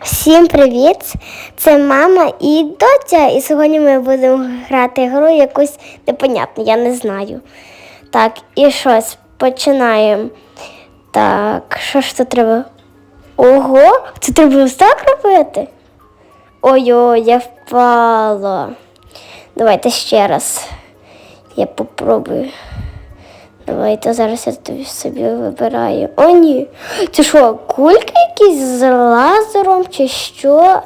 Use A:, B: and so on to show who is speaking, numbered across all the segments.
A: Всім привіт! Це мама і доця. І сьогодні ми будемо грати гру якусь непонятну, я не знаю. Так, і щось починаємо. Так, що ж тут треба? Ого, це треба ось так робити? Ой-ой, я впала. Давайте ще раз. Я попробую. Давайте зараз я тобі собі вибираю. О, ні. Це що, кульки якісь з лазером чи що?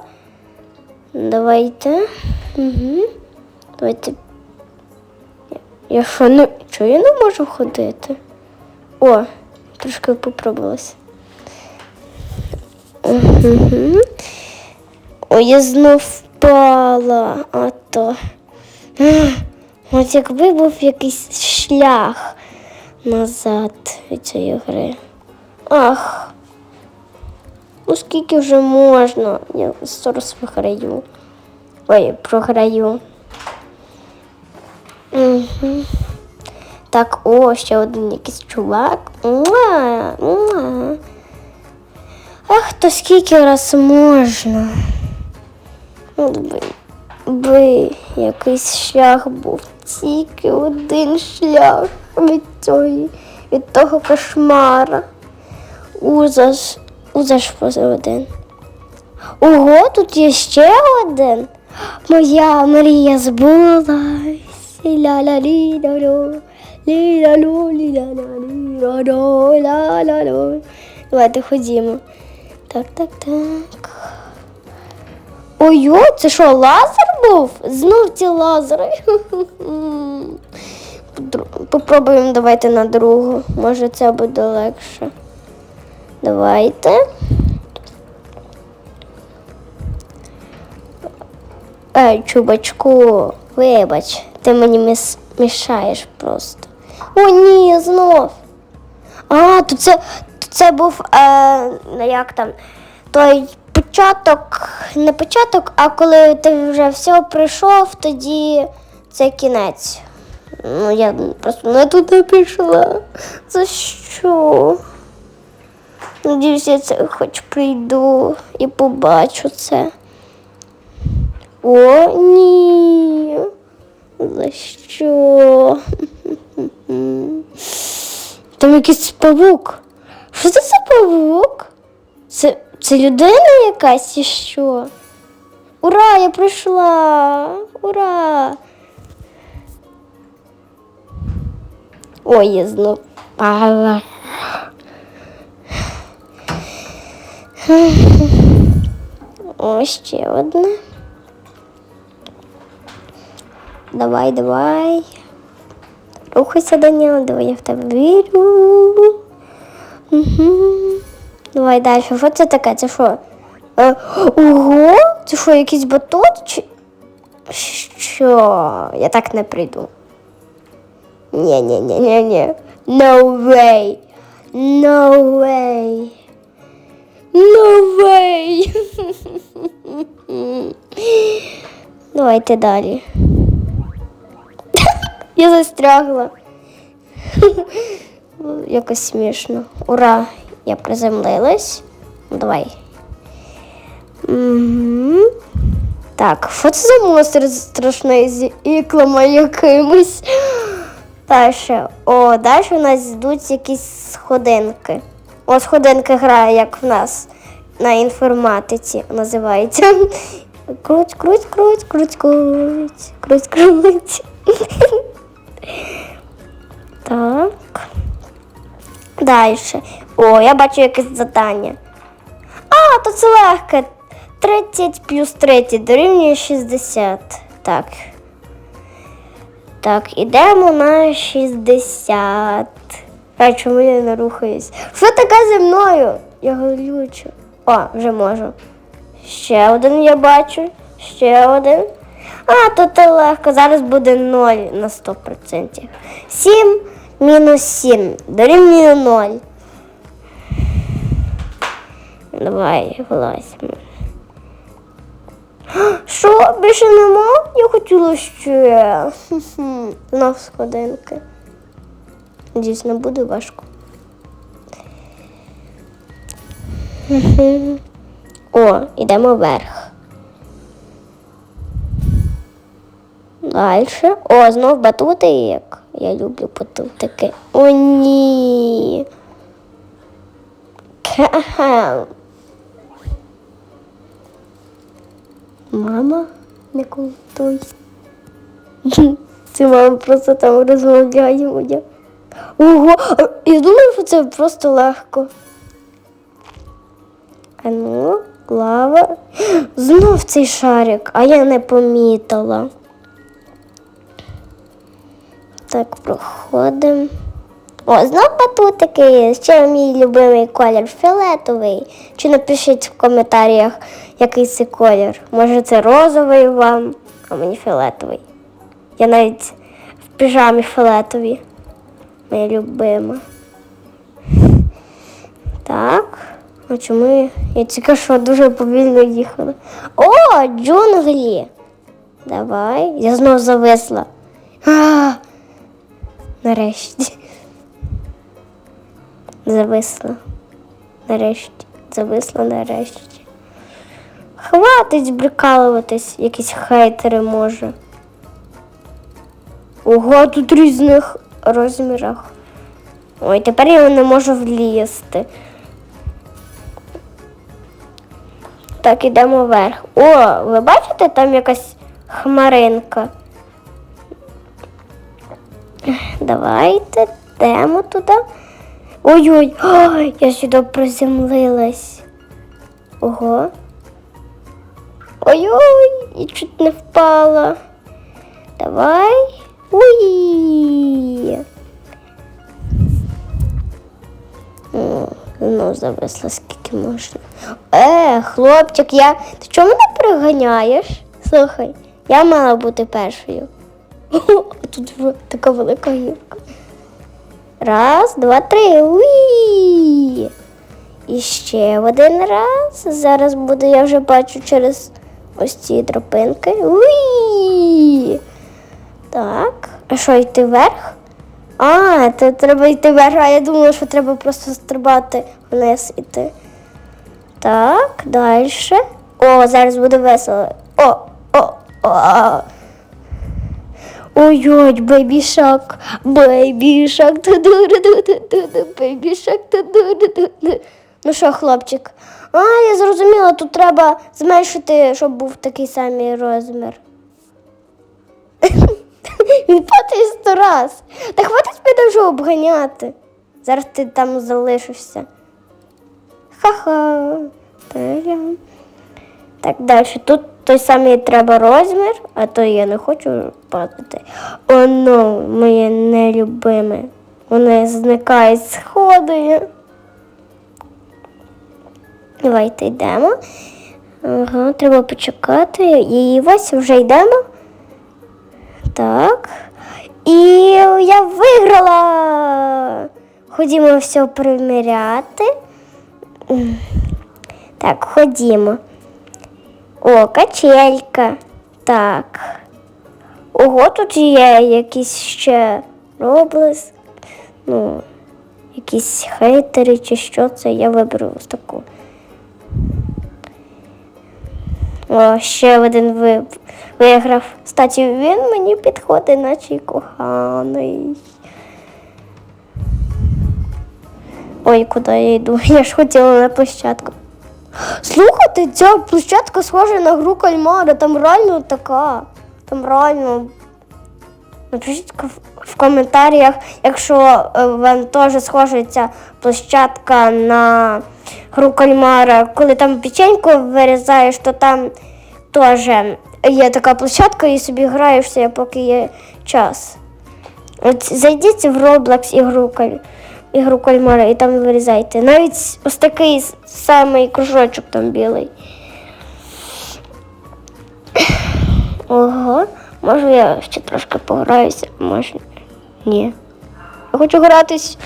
A: Давайте. Угу. Давайте. Я що, ну, чого я не можу ходити? О, трошки попробувалася. Угу. Ой, я знов впала. А то. От якби був якийсь шлях назад від цієї гри. Ах. Ну скільки вже можна? Я зараз виграю. Ой, програю. Угу. Так, о, ще один якийсь чувак. Муа, муа. Ах, то скільки раз можна? От би, би якийсь шлях був. Тільки один шлях від цієї, від того кошмара. Ужас, ужас один. Ого, тут є ще один. Моя мрія збулась. Давайте ходімо. Так, так, так. Ой, це що, лазер був? Знов ці лазери. Попробуємо давайте на другу. Може це буде легше. Давайте. Ей, чубачку, вибач, ти мені мішаєш просто. О, ні, знов. А, то це, то це був е, як там, той початок, не початок, а коли ти вже все пройшов, тоді це кінець. Ну, я просто не туди пішла. За що? Надіюсь, я це хоч прийду і побачу це. О, ні. За що? Там якийсь павук. Що це за павук? Це, це людина якась чи що? Ура, я прийшла! Ура! Ой, я знов. пала. О, ще одне. Давай, давай. Рухайся, Даніл, давай я в тебе вірю. Угу. Давай далі. Що це таке? Це що? Е, ого? Це що, якийсь батут? Чи... Що? Я так не прийду. Ні, ні, ні, ні, ні. No way. No way. No way. Давайте далі. Я застрягла. Якось смішно. Ура! Я приземлилась. Ну, давай. Угу. Так, що це за монстр страшний з іклами якимось? Далі. О, далі у нас йдуть якісь сходинки. О, сходинки грає, як в нас на інформатиці називається. Круть, круть, круть, круть, круть, круть, круть. Так. Далі. О, я бачу якесь завдання. А, то це легке. 30 плюс 30 дорівнює 60. Так. Так, ідемо на 60. А чому я не рухаюсь? Що таке зі мною? Я глючу. О, вже можу. Ще один я бачу. Ще один. А, це легко. Зараз буде 0 на 100%. 7 мінус 7 дорівнює 0. Давай, влазимо. Що, більше нема? Я хотіла ще. Хм-хм. Сходинки. Надіюсь, буде важко. О, йдемо вверх. Дальше. О, знов батути як. Я люблю батутики. О, ні. Кхе-кхе. Мама, не коментуй. Це мама просто там розмовляє. Оля. Ого, я думаю, що це просто легко. А ну, лава. Знов цей шарик, а я не помітила. Так, проходимо. О, знов батутики. Ще мій любимий колір фіолетовий. Чи напишіть в коментарях, який це колір. Може це розовий вам, а мені фіолетовий. Я навіть в піжамі фіолетовій. Моя любима. Так. А чому я, тільки що дуже повільно їхала? О, джунглі! Давай. Я знов зависла. А, нарешті. Зависла. Нарешті. Зависла нарешті. Хватить прикалуватись, якісь хейтери може. Ого, тут різних розмірах. Ой, тепер я не можу влізти. Так, ідемо вверх. О, ви бачите, там якась хмаринка. Давайте йдемо туди. Ой-ой, ой, я сюди приземлилась. Ого. Ой-ой, і чуть не впала. Давай. Уї. О, Ну, зависла скільки можна. Е, хлопчик, я. Ти чому мене приганяєш? Слухай, я мала бути першою. А тут вже така велика гірка. Раз, два, три. Уї. І ще один раз. Зараз буде, я вже бачу через ось ці тропинки. Уї. Так. А що, йти вверх? А, то треба йти вверх, а я думала, що треба просто стрибати вниз іти. Так, далі. О, зараз буде весело. О, о, о. Ой-ой, бейбі шак, бейбі шак, ту-ду-ду-ду-ду-ду, бейбі шак, ту-ду-ду-ду-ду. Ну що, хлопчик? А, я зрозуміла, тут треба зменшити, щоб був такий самий розмір. Він падає сто раз. Та хватить мене вже обганяти. Зараз ти там залишишся. Ха-ха. Так, далі. Тут той самий треба розмір, а то я не хочу падати. Оно, моє нелюбиме. Воно зникає з сходи. Давайте йдемо. Ага, треба почекати. І ось вже йдемо. Так. І я виграла. Ходімо все приміряти. Так, ходімо. О, качелька. Так. Ого, тут є якісь ще роблес. Ну, якісь хейтери чи що це. Я виберу ось таку. О, ще один ви... виграв. Кстати, він мені підходить, наче коханий. Ой, куди я йду? Я ж хотіла на площадку. Слухайте, ця площадка схожа на гру кальмара, там реально така. Там реально. Напишіть в- коментарях, якщо е, вам теж схожа ця площадка на гру кальмара. Коли там печеньку вирізаєш, то там теж є така площадка і собі граєшся, поки є час. От зайдіть в Roblox ігру, каль- ігру кальмара і там вирізайте. Навіть ось такий самий кружочок там білий. Ого, може я ще трошки пограюся, може ні. Я хочу гратись.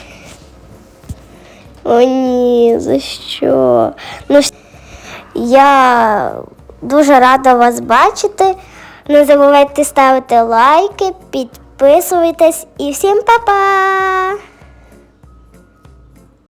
A: О, ні, за що? Ну, я дуже рада вас бачити. Не забувайте ставити лайки, підписуйтесь і всім па-па!